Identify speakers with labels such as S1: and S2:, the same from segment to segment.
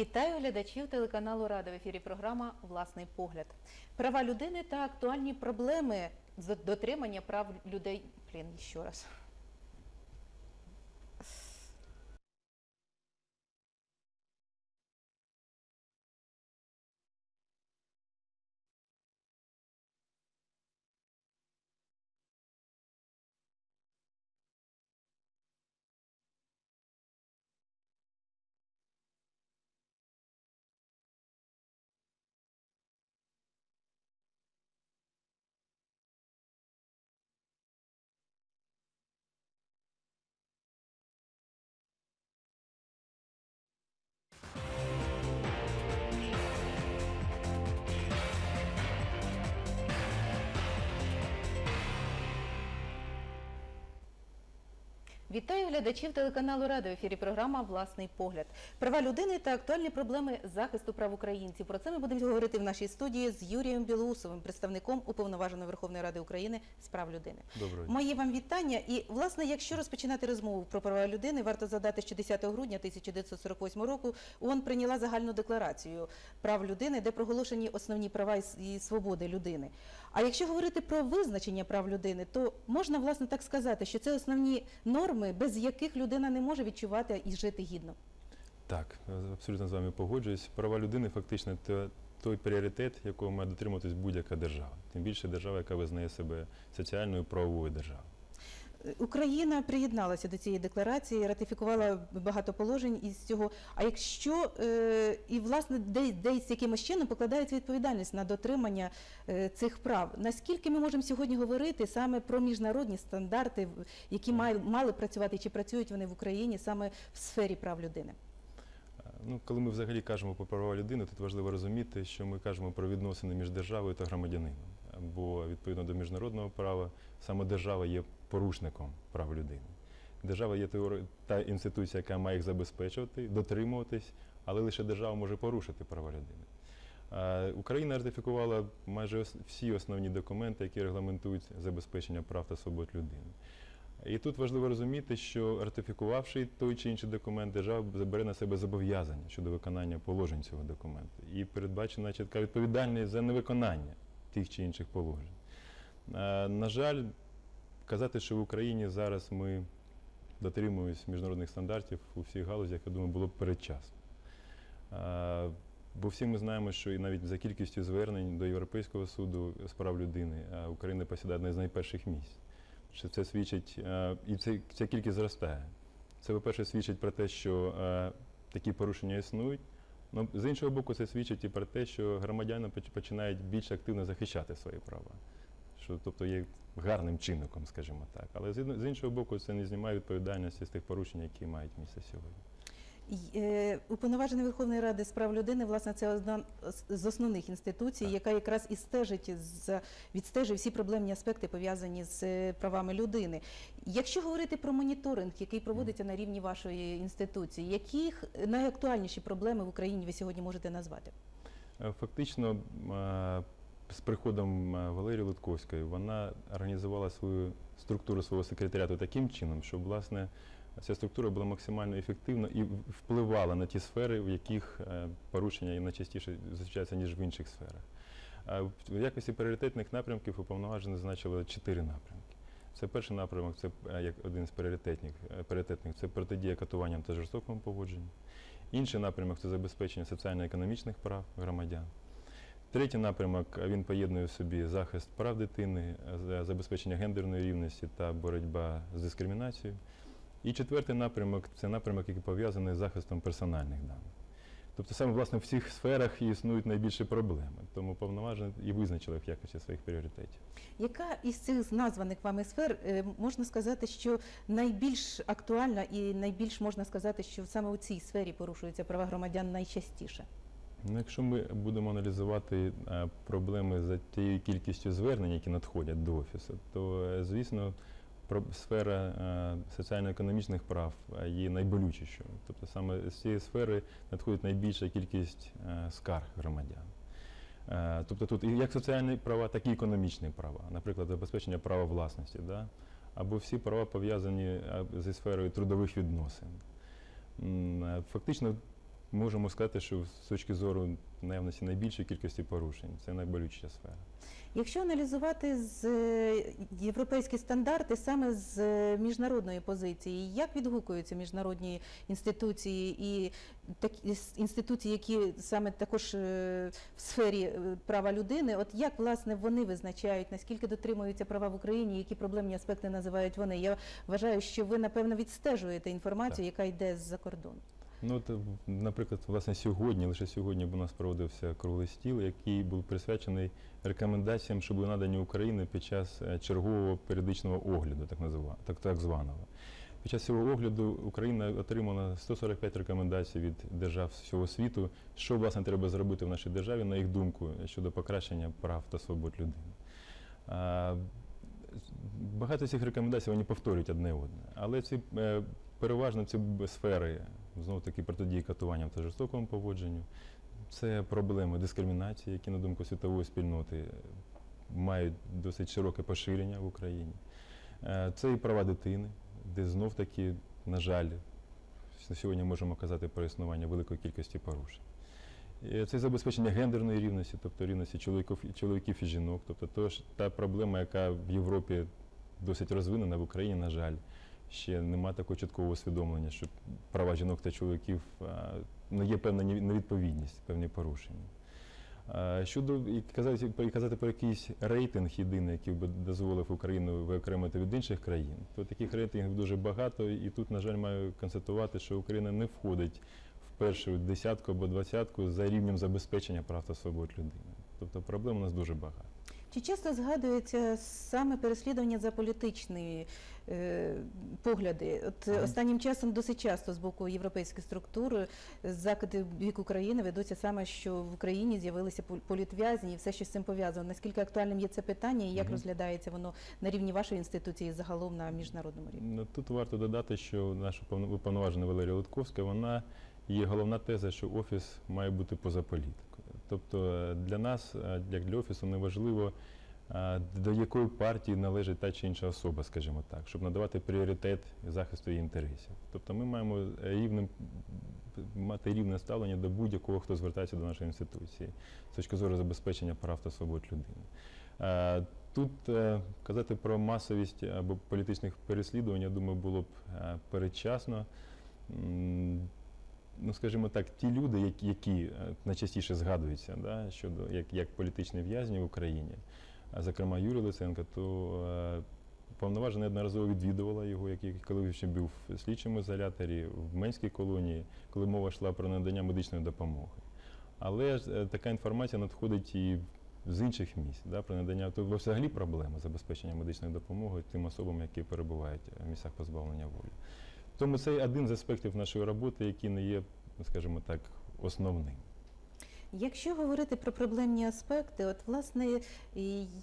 S1: Вітаю глядачів телеканалу Рада в ефірі. Програма Власний погляд. Права людини та актуальні проблеми з дотримання прав людей. Блін, ще раз. Вітаю глядачів телеканалу Рада в ефірі. Програма Власний погляд. Права людини та актуальні проблеми захисту прав українців. Про це ми будемо говорити в нашій студії з Юрієм Білоусовим, представником уповноваженої Верховної Ради України з прав людини.
S2: Доброго дня.
S1: Мої вам вітання. І власне, якщо розпочинати розмову про права людини, варто задати, що 10 грудня 1948 року ООН прийняла загальну декларацію прав людини, де проголошені основні права і свободи людини. А якщо говорити про визначення прав людини, то можна власне так сказати, що це основні норми, без яких людина не може відчувати і жити гідно.
S2: Так, абсолютно з вами погоджуюсь. Права людини фактично це той пріоритет, якого має дотримуватись будь-яка держава. Тим більше держава, яка визнає себе соціальною правовою державою.
S1: Україна приєдналася до цієї декларації, ратифікувала багато положень із цього. А якщо е, і власне десь, десь якимось чином покладається відповідальність на дотримання е, цих прав, наскільки ми можемо сьогодні говорити саме про міжнародні стандарти, які мали працювати, чи працюють вони в Україні саме в сфері прав людини?
S2: Ну, коли ми взагалі кажемо про права людини, тут важливо розуміти, що ми кажемо про відносини між державою та громадянином. Бо відповідно до міжнародного права саме держава є порушником прав людини. Держава є та інституція, яка має їх забезпечувати, дотримуватись, але лише держава може порушити права людини. Україна ратифікувала майже всі основні документи, які регламентують забезпечення прав та свобод людини. І тут важливо розуміти, що ратифікувавши той чи інший документ, держава забере на себе зобов'язання щодо виконання положень цього документу. І передбачена чітка відповідальність за невиконання тих чи інших положень. Е, На жаль, казати, що в Україні зараз ми дотримуємось міжнародних стандартів у всіх галузях, я думаю, було б передчасно. Е, Бо всі ми знаємо, що і навіть за кількістю звернень до Європейського суду з прав людини е, Україна посідає одне з найперших місць. Що це свідчить, е, і це, ця кількість зростає. Це, по-перше, свідчить про те, що е, такі порушення існують. Ну, з іншого боку, це свідчить і про те, що громадяни починають більш активно захищати свої права. Що, тобто є гарним чинником, скажімо так. Але з іншого боку, це не знімає відповідальності з тих порушень, які мають місце сьогодні.
S1: Е, Уповноважений Верховної Ради з прав людини, власне, це одна з- основних інституцій,
S2: Так.
S1: яка якраз і стежить відстежує всі проблемні аспекти пов'язані з е, правами людини. Якщо говорити про моніторинг, який проводиться на рівні вашої інституції, яких найактуальніші проблеми в Україні ви сьогодні можете назвати?
S2: Е, Фактично, з приходом Валерії Лутковської вона організувала свою структуру свого секретаріату таким чином, щоб власне ця структура була максимально ефективна і впливала на ті сфери, в яких е, порушення найчастіше зустрічаються, ніж в інших сферах. В якості пріоритетних напрямків уповноважені зазначили чотири напрямки. Це перший напрямок, це е, як один з пріоритетних, е, пріоритетних це протидія катуванням та жорстокому поводженню. Інший напрямок це забезпечення соціально-економічних прав громадян. Третій напрямок він поєднує в собі захист прав дитини, забезпечення гендерної рівності та боротьба з дискримінацією. І четвертий напрямок це напрямок, який пов'язаний з захистом персональних даних. Тобто саме власне в цих сферах і існують найбільші проблеми. Тому повноважені і визначили їх в якості своїх пріоритетів.
S1: Яка із цих названих вами сфер е, можна сказати, що найбільш актуальна і найбільш можна сказати, що саме у цій сфері порушуються права громадян найчастіше?
S2: Ну, якщо ми будемо аналізувати е, проблеми за тією кількістю звернень, які надходять до офісу, то е, звісно сфера е, соціально-економічних прав е, є найболючішою. Тобто саме з цієї сфери надходить найбільша кількість е, скарг громадян. Тобто тут як соціальні права, так і економічні права, наприклад, забезпечення права власності, да? або всі права пов'язані зі сферою трудових відносин. Фактично можемо сказати, що з точки зору наявності найбільшої кількості порушень це найболючіша сфера.
S1: Якщо аналізувати з е, європейські стандарти саме з е, міжнародної позиції, як відгукуються міжнародні інституції і такі інституції, які саме також е, в сфері права людини, от як власне вони визначають, наскільки дотримуються права в Україні, які проблемні аспекти називають вони? Я вважаю, що ви напевно відстежуєте інформацію, яка йде з-за кордону.
S2: Ну, е, наприклад, власне, сьогодні, лише сьогодні у нас проводився круглий стіл, який був присвячений рекомендаціям, що були надані Україні під час е, чергового періодичного огляду, так назива- так, так званого. Під час цього огляду Україна отримала 145 рекомендацій від держав всього світу, що власне треба зробити в нашій державі, на їх думку, щодо покращення прав та свобод людини. Багато цих рекомендацій вони повторюють одне одне, але ці е, переважно ці сфери знову таки протидії катуванням та жорстокому поводженню. Це проблеми дискримінації, які, на думку світової спільноти, мають досить широке поширення в Україні. Е, Це і права дитини, де знов таки, на жаль, сьогодні можемо казати про існування великої кількості порушень. Е, Це забезпечення гендерної рівності, тобто рівності чоловіків, чоловіків і жінок. Тобто та проблема, яка в Європі досить розвинена, в Україні, на жаль, ще нема такого чіткого усвідомлення, що права жінок та чоловіків а, ну, є певна невідповідність, певні порушення. Щодо і казати, і казати про якийсь рейтинг єдиний, який би дозволив Україну виокремити від інших країн, то таких рейтингів дуже багато, і тут, на жаль, маю констатувати, що Україна не входить в першу десятку або двадцятку за рівнем забезпечення прав та свобод людини. Тобто проблем у нас дуже багато.
S1: Чи часто згадується саме переслідування за політичні е, погляди? От
S2: Мгм.
S1: останнім часом досить часто з боку європейських структур е, закиди бік України ведуться саме, що в Україні з'явилися пол- політв'язні і все, що з цим пов'язано. Наскільки актуальним є це питання, і як
S2: Мгм.
S1: розглядається воно на рівні вашої інституції, загалом на міжнародному рівні?
S2: Ну, Тут варто додати, що наша повно- уповноважена Валерія Лутковська, вона є головна теза, що офіс має бути поза політикою. Тобто е, для нас, е, як для офісу, не важливо, е, до якої партії належить та чи інша особа, скажімо так, щоб надавати пріоритет захисту її інтересів. Тобто ми маємо рівним мати рівне ставлення до будь-якого, хто звертається до нашої інституції з точки зору забезпечення прав та свобод людини. Тут казати про масовість або політичних переслідувань, я думаю, було б передчасно. Ну, скажімо так, ті люди, які, е, найчастіше згадуються да, щодо як, як політичні в'язні в Україні, а зокрема Юрій Луценко, то е, повноважена неодноразово відвідувала його, як- коли він ще був в слідчому ізоляторі, в Менській колонії, коли мова йшла про надання медичної допомоги. Але ж е, така інформація надходить і з інших місць, да, про надання то взагалі проблема забезпечення медичної допомоги тим особам, які перебувають в місцях позбавлення волі. Тому це один з аспектів нашої роботи, який не є, скажімо так, основним.
S1: Якщо говорити про проблемні аспекти, от власне,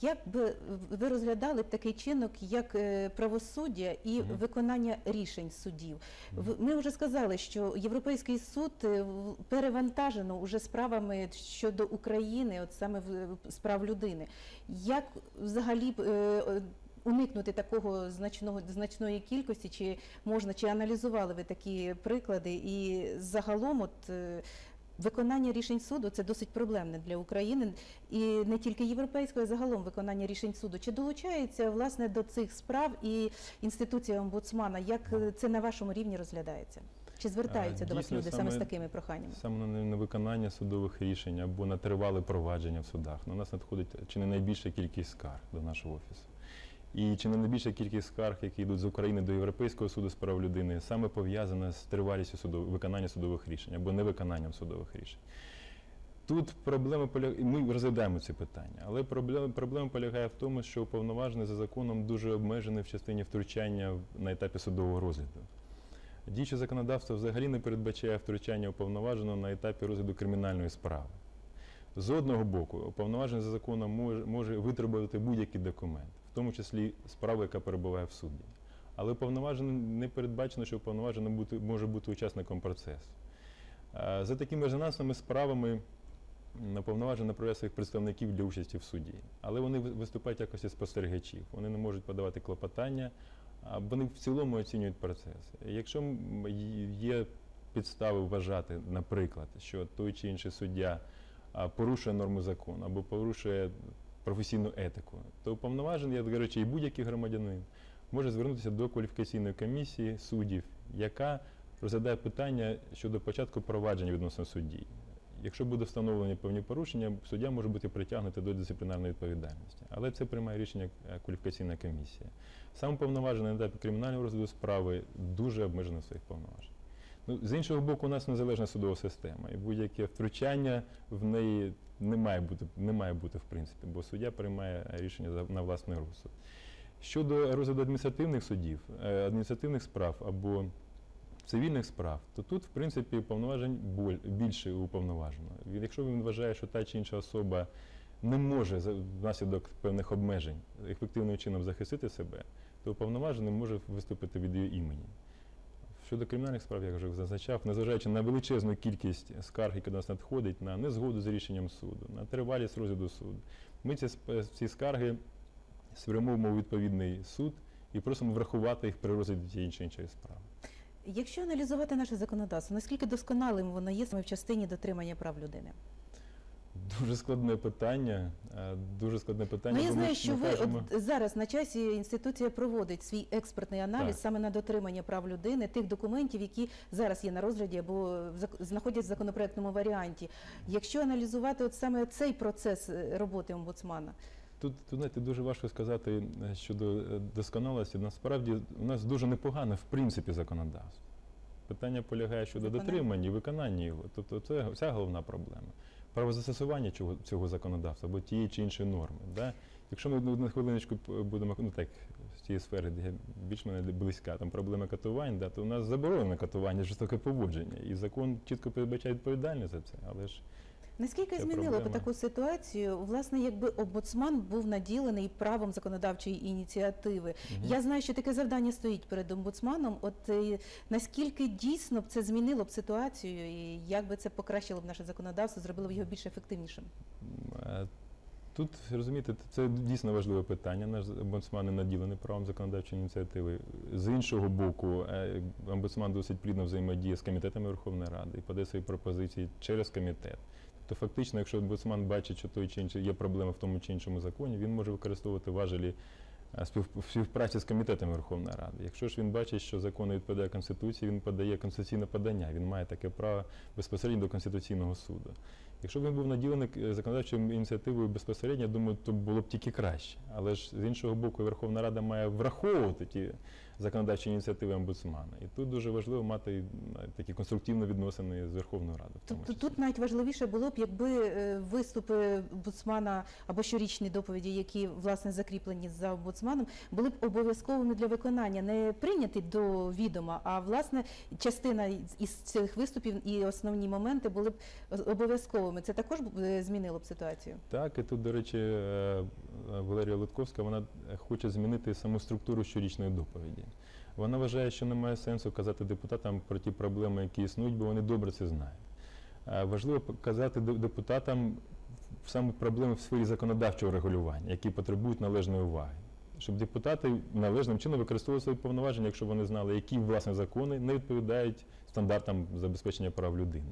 S1: як би ви розглядали б такий чинок, як е, правосуддя і
S2: Мгм.
S1: виконання рішень судів? В- Ми вже сказали, що Європейський суд е, перевантажено уже справами щодо України, от саме справ людини. Як взагалі е, уникнути такого значного значної кількості, чи можна, чи аналізували ви такі приклади? І загалом, от е, Виконання рішень суду це досить проблемне для України і не тільки європейського, а загалом виконання рішень суду. Чи долучається власне до цих справ і інституція омбудсмана? Як е, це на вашому рівні розглядається? Чи звертаються
S2: А,
S1: до вас люди саме з такими проханнями?
S2: Саме на невиконання судових рішень або на тривале провадження в судах. На нас надходить чи не найбільша кількість скарг до нашого офісу. І чи не найбільша кількість скарг, які йдуть з України до Європейського суду з прав людини, саме пов'язана з тривалістю судов... виконання судових рішень або невиконанням судових рішень. Тут проблема полягає, ми розглядаємо ці питання, але проблема, проблема полягає в тому, що уповноважений за законом дуже обмежений в частині втручання на етапі судового розгляду. Діюче законодавство взагалі не передбачає втручання уповноваженого на етапі розгляду кримінальної справи. З одного боку, уповноважений за законом може, може витребувати будь-який документ, в тому числі справу, яка перебуває в суді. Але уповноваженим не передбачено, що уповноважений бути, може бути учасником процесу. Е, За такими резонансними справами м, уповноважений направляє своїх представників для участі в суді. Але вони виступають в якості спостерігачів. Вони не можуть подавати клопотання, вони в цілому оцінюють процес. Якщо є підстави вважати, наприклад, що той чи інший суддя порушує норму закону або порушує професійну етику, то уповноважений, я речі, і будь-який громадянин може звернутися до кваліфікаційної комісії суддів, яка розглядає питання щодо початку провадження відносно судді. Якщо буде встановлені певні порушення, суддя може бути притягнутий до дисциплінарної відповідальності. Але це приймає рішення е, кваліфікаційна комісія. Сам уповноважений на етапі кримінального розгляду справи дуже обмежений в своїх повноважень. Ну, з іншого боку, у нас незалежна судова система, і будь-яке втручання в неї не має бути, не має бути в принципі, бо суддя приймає рішення на власний розсуд. Щодо розгляду адміністративних судів, е, адміністративних справ або цивільних справ, то тут, в принципі, повноважень більше у уповноваженого. Він- Якщо він вважає, що та чи інша особа не може внаслідок певних обмежень ефективним чином захистити себе, то уповноважений може виступити від її імені. Щодо кримінальних справ, як вже зазначав, незважаючи на величезну кількість скарг, які до нас надходить, на незгоду з рішенням суду, на тривалість розгляду суду, ми ці, ці скарги спрямовуємо у відповідний суд і просимо врахувати їх при розгляді тієї чи іншої справи.
S1: Якщо аналізувати наше законодавство, наскільки досконалим воно є саме в частині дотримання прав людини?
S2: Дуже складне питання. е, Дуже складне питання.
S1: Ну, я знаю, що ви
S2: кажемо-
S1: от зараз на часі інституція проводить свій експертний аналіз
S2: Так.
S1: саме на дотримання прав людини, тих документів, які зараз є на розгляді або знаходяться в законопроектному варіанті. Якщо аналізувати от саме цей процес е, роботи омбудсмана,
S2: Тут, тут знаєте, дуже важко сказати е, щодо досконалості. Насправді у нас дуже непогане в принципі законодавство. Питання полягає щодо дотримання і виконання його. Тобто це вся головна проблема. Правозастосування цього, цього законодавства або тієї чи іншої норми. Да? Якщо ми на хвилиночку будемо ну так з тієї сфери, де більш мене близька, там проблема катувань, да, то у нас заборонено катування, жорстоке поводження. І закон чітко передбачає відповідальність за це. Але ж
S1: наскільки змінило б таку ситуацію, власне, якби омбудсман був наділений правом законодавчої ініціативи?
S2: мгм.
S1: Я знаю, що таке завдання стоїть перед омбудсманом. От е, наскільки дійсно б це змінило б ситуацію, і як би це покращило б наше законодавство, зробило б його більш ефективнішим?
S2: Е, Тут розумієте, це дійсно важливе питання. Наш омбудсман не наділений правом законодавчої ініціативи. З іншого боку, е, омбудсман досить плідно взаємодіє з комітетами Верховної Ради і подає свої пропозиції через комітет. Тобто, фактично, якщо омбудсман бачить, що той чи інший є проблеми в тому чи іншому законі, він може використовувати важелі е, співпраці з комітетами Верховної Ради. Якщо ж він бачить, що закон не відповідає Конституції, він подає конституційне подання. Він має таке право безпосередньо до Конституційного суду. Якщо б він був наділений е, законодавчою ініціативою безпосередньо, я думаю, то було б тільки краще. Але ж з іншого боку, Верховна Рада має враховувати ті законодавчі ініціативи омбудсмана. І тут дуже важливо мати е, такі конструктивні відносини з Верховною Радою.
S1: Тобто
S2: числі.
S1: тут навіть важливіше було б, якби е, виступи омбудсмана або щорічні доповіді, які власне закріплені за омбудсманом, були б обов'язковими для виконання, не прийняті до відома, а власне частина із- із цих виступів і основні моменти були б обов'язковими. Це також е, змінило б ситуацію.
S2: Так, і тут, до речі, е, е, Валерія Литковська вона хоче змінити саму структуру щорічної доповіді. Вона вважає, що немає сенсу казати депутатам про ті проблеми, які існують, бо вони добре це знають. Важливо казати депутатам саме проблеми в сфері законодавчого регулювання, які потребують належної уваги. Щоб депутати належним чином використовували свої повноваження, якщо вони знали, які власне закони не відповідають стандартам забезпечення прав людини.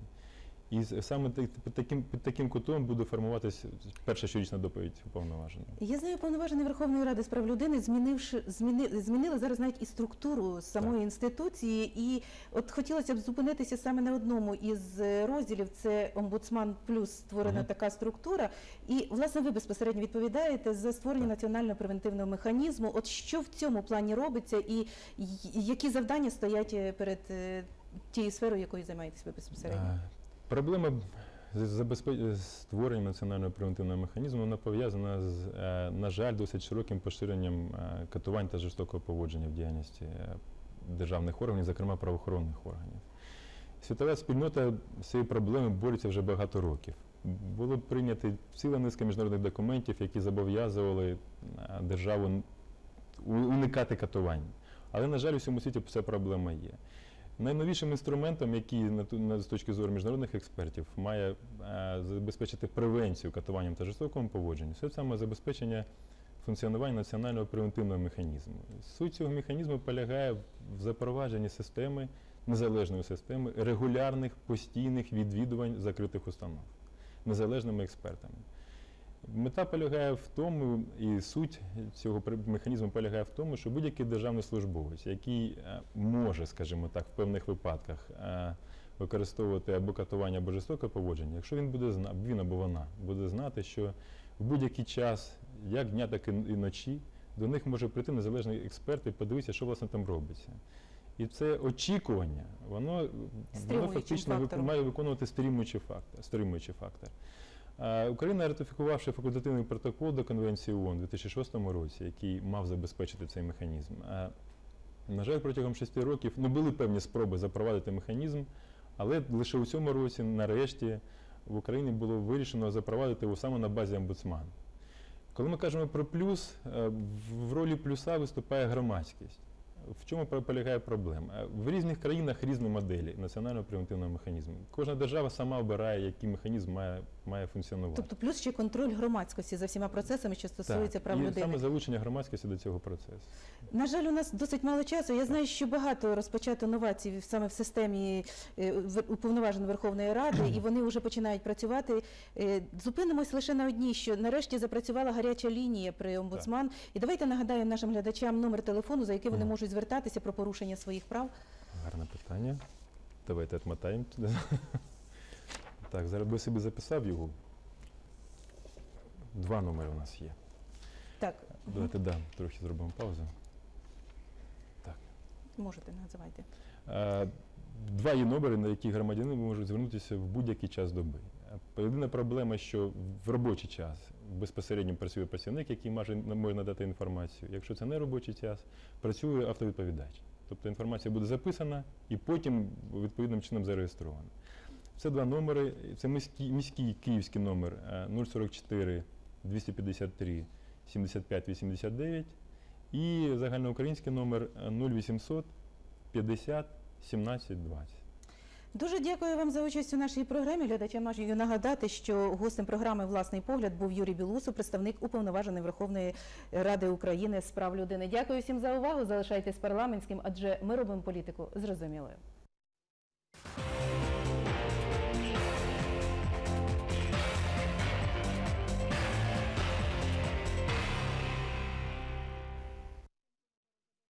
S2: І саме під таким, під таким кутом буде формуватися перша щорічна доповідь уповноваженого.
S1: Я знаю, повноважений Верховної Ради з прав людини, змінивши зміни, змінили зараз навіть і структуру самої
S2: Так.
S1: інституції. І от хотілося б зупинитися саме на одному із розділів. Це омбудсман плюс створена
S2: Мгм.
S1: така структура. І власне ви безпосередньо відповідаєте за створення
S2: Так.
S1: національного превентивного механізму. От що в цьому плані робиться, і які завдання стоять е, перед е, тією сферою, якою займаєтесь ви безпосередньо?
S2: Е, Проблема з створенням національного превентивного механізму вона пов'язана з, е, на жаль, досить широким поширенням е, катувань та жорстокого поводження в діяльності е, державних органів, зокрема правоохоронних органів. Світова спільнота з цією проблемою бореться вже багато років. Було прийнято ціла низка міжнародних документів, які зобов'язували державу уникати катувань. Але, на жаль, у всьому світі ця проблема є. Найновішим інструментом, який з точки зору міжнародних експертів має е, забезпечити превенцію катуванням та жорстокому поводженню, це саме забезпечення функціонування національного превентивного механізму. Суть цього механізму полягає в запровадженні системи незалежної системи регулярних постійних відвідувань закритих установ незалежними експертами. Мета полягає в тому, і суть цього механізму полягає в тому, що будь-який державний службовець, який е, може, скажімо так, в певних випадках е, використовувати або катування, або жорстоке поводження, якщо він буде зна- він або вона буде знати, що в будь-який час, як дня, так і ночі, до них може прийти незалежний експерт і подивитися, що власне там робиться. І це очікування, воно, воно фактично вик- має виконувати стримуючий фактор. Стримуючий фактор. Україна, ратифікувавши факультативний протокол до Конвенції ООН у 2006 році, який мав забезпечити цей механізм. На жаль, протягом шести років ну, були певні спроби запровадити механізм, але лише у цьому році, нарешті, в Україні було вирішено запровадити його саме на базі омбудсмана. Коли ми кажемо про плюс, е, в ролі плюса виступає громадськість. В чому полягає проблема? Е, В різних країнах різні моделі національного превентивного механізму. Кожна держава сама обирає, який механізм має, має функціонувати.
S1: Тобто плюс ще контроль громадськості за всіма процесами, що стосуються
S2: Так,
S1: прав
S2: і саме залучення громадськості до цього процесу.
S1: На жаль, у нас досить мало часу. Я знаю, що багато розпочато новацій саме в системі е, уповноважень Верховної Ради, і вони вже починають працювати. Е, Зупинимось лише на одній, що нарешті запрацювала гаряча лінія при омбудсман. І давайте нагадаємо нашим глядачам номер телефону, за який вони можуть звертатися про порушення своїх прав.
S2: Гарне питання. Давайте відмотаємо туди. Так, зараз би собі записав його. Два номери у нас є.
S1: Так,
S2: Давайте да, трохи зробимо паузу. Так.
S1: можете називайте.
S2: Е, Два є номери, на які громадяни можуть звернутися в будь-який час доби. Єдина проблема, що в робочий час безпосередньо працює працівник, який може, може надати інформацію. Якщо це не робочий час, працює автовідповідач. Тобто інформація буде записана і потім відповідним чином зареєстрована. Це два номери. Це міський, міський київський номер е, 044 253 75 89 і загальноукраїнський номер е, 0800 50 17 20.
S1: Дуже дякую вам за участь у нашій програмі. Глядачам маю нагадати, що гостем програми Власний погляд був Юрій Білусу, представник уповноваженої Верховної Ради України з прав людини. Дякую всім за увагу. Залишайтесь парламентським, адже ми робимо політику зрозумілою.